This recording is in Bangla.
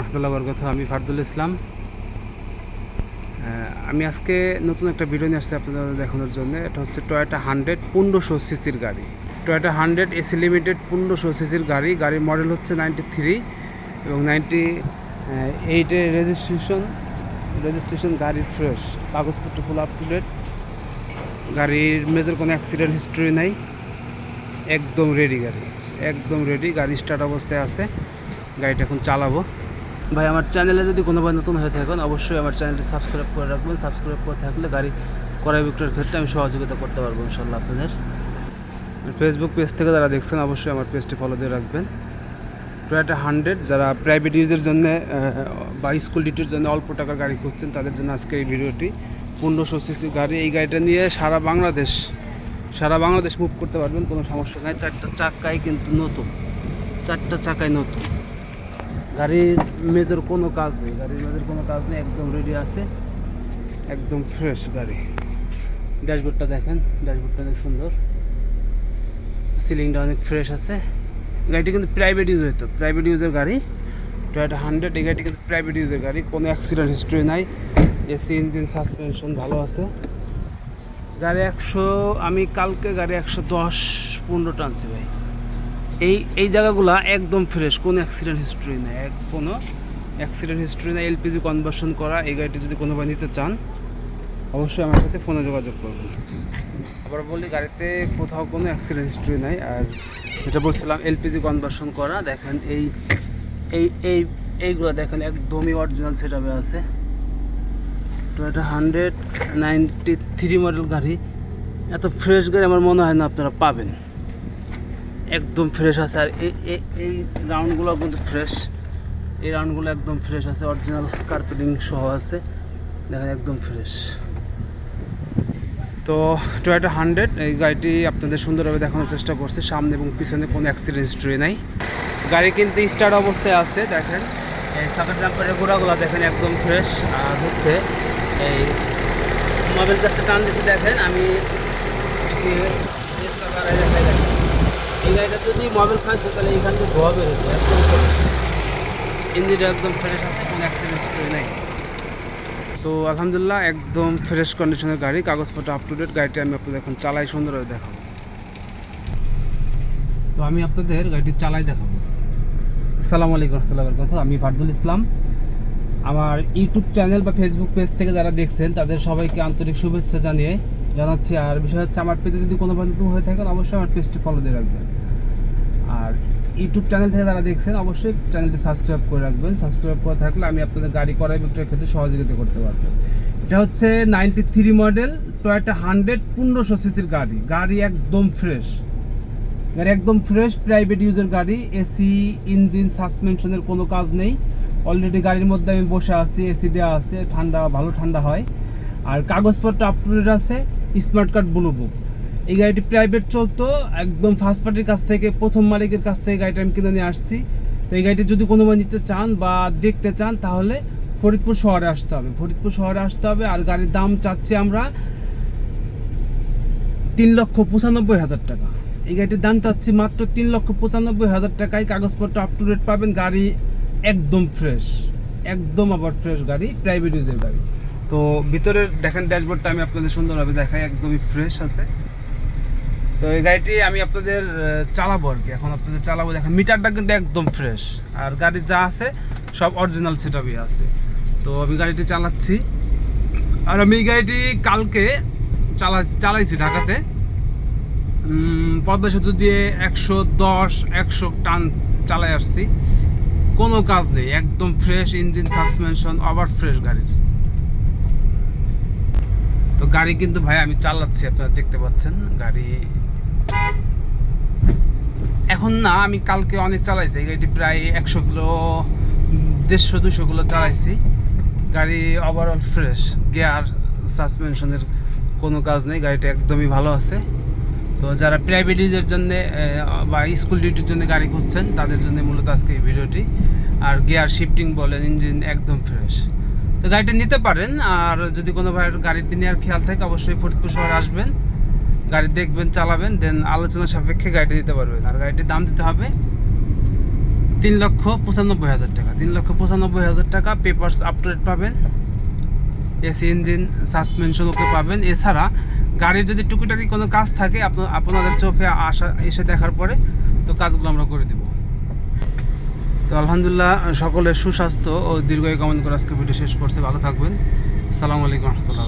রহমতুল্লাহ বরকত, আমি ফারদুল ইসলাম। আমি আজকে নতুন একটা ভিডিও নিয়ে আসছি আপনাদের দেখানোর জন্য। এটা হচ্ছে টয়োটা হান্ড্রেড পনেরোশো সিসির গাড়ি। টয়োটা হান্ড্রেড এসি লিমিটেড পনেরোশো সিসির গাড়ি। গাড়ির মডেল হচ্ছে নাইনটি থ্রি এবং নাইনটি এইটের রেজিস্ট্রেশন রেজিস্ট্রেশন গাড়ির ফ্রেশ কাগজপত্র ফুল আপ টু ডেট গাড়ির মেজর কোনো অ্যাক্সিডেন্ট হিস্ট্রি নাই। একদম রেডি গাড়ি। একদম রেডি গাড়ি স্টার্ট অবস্থায় আছে। গাড়িটা এখন চালাবো। ভাই, আমার চ্যানেলে যদি কোনো ভাই নতুন হয়ে থাকেন, অবশ্যই আমার চ্যানেলটি সাবস্ক্রাইব করে রাখবেন। সাবস্ক্রাইব করে থাকলে গাড়ি ক্রয় বিক্রয়ের ক্ষেত্রে আমি সহযোগিতা করতে পারব ইনশাল্লাহ আপনাদের। ফেসবুক পেজ থেকে যারা দেখছেন, অবশ্যই আমার পেজটি ফলো দিয়ে রাখবেন। টয়োটা হান্ড্রেড যারা প্রাইভেট ইউজের জন্য বা স্কুল ডিউটির জন্য অল্প টাকার গাড়ি খুঁজছেন, তাদের জন্য আজকে এই ভিডিওটি। পনেরোশো সিসি গাড়ি, এই গাড়িটা নিয়ে সারা বাংলাদেশ সারা বাংলাদেশ মুভ করতে পারবেন, কোনো সমস্যা নাই। চারটা চাকাই কিন্তু নতুন। চারটা চাকাই নতুন। গাড়ির মেজর কোনো কাজ নেই। গাড়ির মেজর কোনো কাজ নেই, একদম রেডি আছে। একদম ফ্রেশ গাড়ি। ড্যাশবোর্ডটা দেখেন, ড্যাশবোর্ডটা অনেক সুন্দর। সিলিংটা অনেক ফ্রেশ আছে। গাড়িটি কিন্তু প্রাইভেট ইউজ হইতো প্রাইভেট ইউজের গাড়ি। টয়োটা হান্ড্রেড এই গাড়িটি কিন্তু প্রাইভেট ইউজের গাড়ি। কোনো অ্যাক্সিডেন্ট হিস্ট্রি নাই। এসি ইঞ্জিন সাসপেনশন ভালো আছে। গাড়ি একশো, আমি কালকে গাড়ি একশো দশ পনেরো টানছি ভাই। এই এই জায়গাগুলো একদম ফ্রেশ কোনো অ্যাক্সিডেন্ট হিস্ট্রি নেই এক কোনো অ্যাক্সিডেন্ট হিস্ট্রি নেই এলপিজি কনভার্সন করা, এই গাড়িটি যদি কোনো নিতে চান, অবশ্যই আমার সাথে ফোনে যোগাযোগ করবেন। আবার বলি, গাড়িতে কোথাও কোনো অ্যাক্সিডেন্ট হিস্ট্রি নাই, আর যেটা বলছিলাম এলপিজি কনভার্সন করা, দেখেন এই এই এই, এইগুলো দেখেন, একদমই অরিজিনাল সেট আপে আছে। Toyota hundred ninety three model গাড়ি, এত ফ্রেশ গাড়ি আমার মনে হয় না আপনারা পাবেন। একদম ফ্রেশ আছে আর এই এই- রাউন্ডগুলো কিন্তু ফ্রেশ এই রাউন্ডগুলো একদম ফ্রেশ আছে অরিজিনাল কার্পেটিং সহ আছে দেখেন একদম ফ্রেশ তো টয়োটা হান্ড্রেড এই গাড়িটি আপনাদের সুন্দরভাবে দেখানোর চেষ্টা করছে সামনে এবং পিছনে কোনো অ্যাক্সিডেন্ট হিস্ট্রি নাই গাড়ি কিন্তু স্টার্ট অবস্থায় আছে দেখেন এই সাবের জাম্পারের গোড়াগুলো দেখেন একদম ফ্রেশ আর হচ্ছে এই মোবাইল কাছটা টান দিতে দেখেন আমি। এই গাড়িটা যদি মোবাইল খাইতো তাহলে এইখান থেকে ধোয়া বেরোতো একদম ইঞ্জিনটা একদম ফ্রেশ আছে, কোনো অ্যাক্সিডেন্ট হিস্ট্রি নেই। তো আলহামদুলিল্লাহ, একদম ফ্রেশ কন্ডিশনের গাড়ি, কাগজপত্র আপ টু ডেট গাড়িটি আমি আপনাদের এখন চালাই সুন্দরভাবে দেখাবো। তো আমি আপনাদের গাড়িটি চালাই দেখাবো। আসসালামু আলাইকুম রহমতুল্লাহ বরকাত আমি ফারদুল ইসলাম। আমার ইউটিউব চ্যানেল বা ফেসবুক পেজ থেকে যারা দেখছেন, তাদের সবাইকে আন্তরিক শুভেচ্ছা জানিয়ে জানাচ্ছি, আর বিষয় হচ্ছে আমার পেজে যদি কোনো নতুন হয়ে থাকেন, অবশ্যই আমার পেজটি ফলো দিয়ে রাখবেন। আর ইউটিউব চ্যানেল থেকে যারা দেখছেন, অবশ্যই চ্যানেলটি সাবস্ক্রাইব করে রাখবেন। সাবস্ক্রাইব করে থাকলে আমি আপনাদের গাড়ি করাই বিক্রয়ের ক্ষেত্রে সহযোগিতা করতে পারব। এটা হচ্ছে ninety three model Toyota hundred পনেরোশো সিসির গাড়ি। গাড়ি একদম ফ্রেশ গাড়ি একদম ফ্রেশ প্রাইভেট ইউজের গাড়ি এসি ইঞ্জিন সাসপেনশনের কোনো কাজ নেই। অলরেডি গাড়ির মধ্যে আমি বসে আছি এসি দেওয়া আছে। ঠান্ডা, ভালো ঠান্ডা হয়। আর কাগজপত্র আপ টু ডেট আছে। স্মার্ট কার্ড ব্লু বুক এই গাড়িটি প্রাইভেট চলতো, একদম ফার্স্ট পার্টির কাছ থেকে, প্রথম মালিকের কাছ থেকে গাড়িটা আমি কিনে নিয়ে আসছি। তো এই গাড়িটি যদি কোনো নিতে চান বা দেখতে চান, তাহলে ফরিদপুর শহরে আসতে হবে। ফরিদপুর শহরে আসতে হবে, আর গাড়ির দাম চাচ্ছি আমরা তিন লক্ষ পঁচানব্বই হাজার টাকা। এই গাড়িটির দাম চাচ্ছি মাত্র তিন লক্ষ পঁচানব্বই হাজার টাকায়। কাগজপত্র আপ টু ডেট পাবেন, গাড়ি একদম ফ্রেশ একদম আবার ফ্রেশ গাড়ি প্রাইভেট ইউজের গাড়ি। তো ভিতরের দেখেন ড্যাশবোর্ডটা আমি আপনাদের সুন্দরভাবে দেখাই, একদমই ফ্রেশ আছে। তো এই গাড়িটি আমি আপনাদের চালাবো আর কি। এখন আপনাদের চালাবো, দেখেন মিটারটা কিন্তু একদম ফ্রেশ আর গাড়ি যা আছে, সব অরিজিনাল সেটআপই আছে। তো আমি গাড়িটি চালাচ্ছি। আর আমি এই গাড়িটি কালকে চালা চালাইছি ঢাকাতে। পদ্মা সেতু দিয়ে একশো দশ, একশো টান চালাই আসছি। কোনো কাজ নেই, একদম ফ্রেশ ইঞ্জিন সাসপেনশন আবার ফ্রেশ গাড়ির। তো গাড়ি কিন্তু ভাই আমি চালাচ্ছি, আপনারা দেখতে পাচ্ছেন, গাড়ি। এখন না, আমি কালকে অনেক চালাইছি গাড়িটি প্রায় একশো কিলো, দেড়শো, দুশো কিলো চালাইছি। গাড়ি ওভারঅল ফ্রেশ গিয়ার সাসপেনশনের কোনো কাজ নেই, গাড়িটা একদমই ভালো আছে। তো যারা প্রাইভেট ইউজের জন্য বা স্কুল ডিউটির জন্য গাড়ি খুঁজছেন, তাদের জন্য মূলত আজকে এই ভিডিওটি। আর গিয়ার শিফটিং বলেন ইঞ্জিন একদম ফ্রেশ তো গাড়িটা নিতে পারেন, আর যদি কোনো ভাইয়ের গাড়িটি নেওয়ার খেয়াল থাকে, অবশ্যই ফরিদপুর শহরে আসবেন, গাড়ি দেখবেন, চালাবেন দেন আলোচনা সাপেক্ষে গাড়িটি দিতে পারবেন। আর গাড়িটির দাম দিতে হবে তিন লক্ষ পঁচানব্বই হাজার টাকা। তিন লক্ষ পঁচানব্বই হাজার টাকা পেপারস আপ পাবেন, এসি ইঞ্জিন সাসপেনশন ওকে পাবেন। এছাড়া গাড়ির যদি টুকিটাকি কোনো কাজ থাকে আপনাদের চোখে আসা, এসে দেখার পরে তো কাজগুলো আমরা করে দেব। তো আলহামদুলিল্লাহ, সকলের সুস্বাস্থ্য ও দীর্ঘায়ু কামনা করে আজকে ভিডিও শেষ করছে। ভালো থাকবেন। আসসালামু আলাইকুম রহমতুল্লাহ।